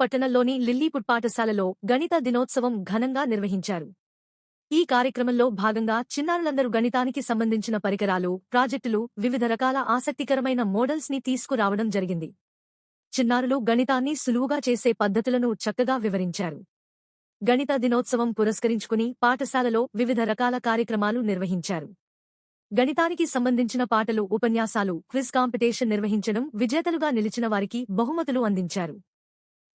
పట్టణంలోని లిల్లీపుట్ పాఠశాలలో గణిత దినోత్సవం ఘనంగా నిర్వహించారు. ఈ కార్యక్రమంలో భాగంగా చిన్నారులందరూ గణితానికి సంబంధించిన పరికరాలు ప్రాజెక్టులు వివిధ రకాల ఆసక్తికరమైన మోడల్స్ని తీసుకురావడం జరిగింది. చిన్నారులు గణితాన్ని సులువుగా చేసే పద్ధతులను చక్కగా వివరించారు. గణిత దినోత్సవం పురస్కరించుకుని పాఠశాలలో వివిధ రకాల కార్యక్రమాలు నిర్వహించారు. గణితానికి సంబంధించిన పాటలు ఉపన్యాసాలు క్విజ్ కాంపిటీషన్ నిర్వహించడం విజేతలుగా నిలిచిన వారికి బహుమతులు అందించారు.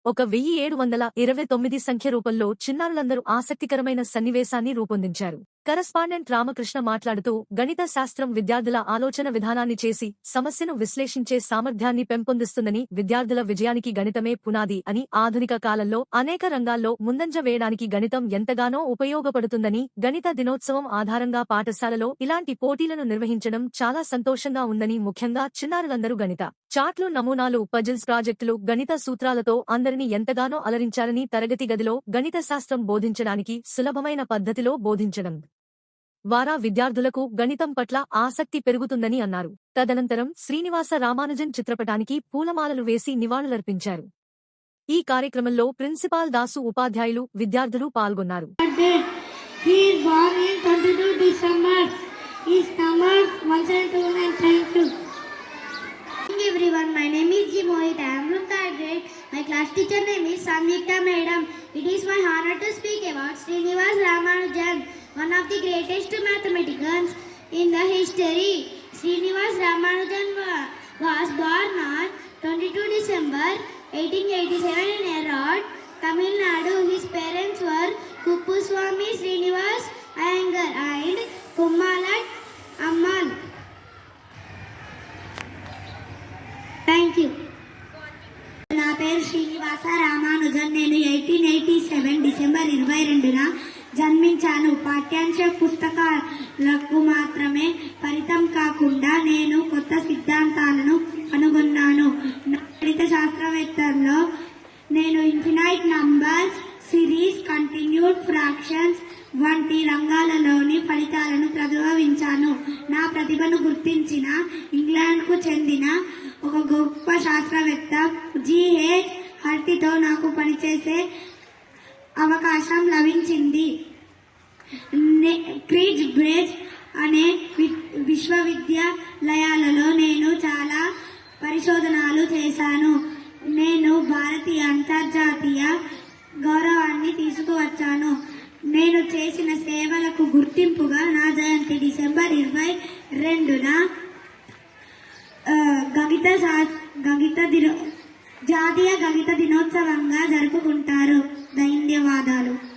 ఒక వెయ్యి ఏడు వందల ఇరవై తొమ్మిది సంఖ్య రూపంలో చిన్నారులందరూ ఆసక్తికరమైన సన్నివేశాన్ని రూపొందించారు. కరస్పాండెంట్ రామకృష్ణ మాట్లాడుతూ గణిత శాస్త్రం విద్యార్థుల ఆలోచన విధానాన్ని చేసి సమస్యను విశ్లేషించే సామర్థ్యాన్ని పెంపొందిస్తుందని విద్యార్థుల విజయానికి గణితమే పునాది అని ఆధునిక కాలంలో అనేక రంగాల్లో ముందంజ వేయడానికి గణితం ఎంతగానో ఉపయోగపడుతుందని గణిత దినోత్సవం ఆధారంగా పాఠశాలలో ఇలాంటి పోటీలను నిర్వహించడం చాలా సంతోషంగా ఉందని ముఖ్యంగా చిన్నారులందరూ గణిత చాట్లు నమూనాలు పజిల్స్ ప్రాజెక్టులు గణిత సూత్రాలతో అందరినీ ఎంతగానో అలరించాలని తరగతి గదిలో గణిత శాస్త్రం బోధించడానికి సులభమైన పద్ధతిలో బోధించడం వారా విద్యార్థులకు గణితం పట్ల ఆసక్తి పెరుగుతుందని అన్నారు తదనంతరం శ్రీనివాస రామానుజన్ చిత్రపటానికి పూలమాలలు వేసి నివాళులర్పించారు ఈ కార్యక్రమంలో ప్రిన్సిపాల్ దాసు ఉపాధ్యాయులు విద్యార్థులు పాల్గొన్నారు. He is born in 22 December. His numbers 1 and 2 everyone, my name is G. Mohit. I am from third grade. My class teacher name is Samyukta Madam. It is my honor to speak about Srinivas Ramanujan, one of the greatest mathematicians in the history. Srinivas Ramanujan was born on 22 December 1887 in Erode, Tamil Nadu. His parents were Kuppuswamy Srinivas Srinivasa Ramanujan నేను eighteen eighty seven December ఇరవై రెండున జన్మించాను. పాఠ్యాంశ పుస్తకాలకు మాత్రమే పరితం కాకుండా నేను కొత్త సిద్ధాంతాలను కనుగొన్నాను. గణిత శాస్త్రవేత్తల్లో నేను infinite numbers series continued fractions వంటి రంగాలలోని ఫలితాలను ప్రభావించాను నా ప్రతిభను గుర్తించిన ఇంగ్లాండ్కు చెందిన ఒక గొప్ప శాస్త్రవేత్త జిహెచ్ హర్తితో నాకు పనిచేసే అవకాశం లభించింది. నే- క్రీజ్ బ్రేజ్ అనే విశ్వవిద్యాలయాలలో నేను చాలా పరిశోధనలు చేశాను. నేను భారతీయ అంతర్జాతీయ గౌరవాన్ని తీసుకువచ్చాను. నేను చేసిన సేవలకు గుర్తింపుగా నా జయంతి డిసెంబర్ ఇరవై రెండున గణిత గణిత దినో జాతీయ గణిత దినోత్సవంగా జరుపుకుంటారు. ధన్యవాదాలు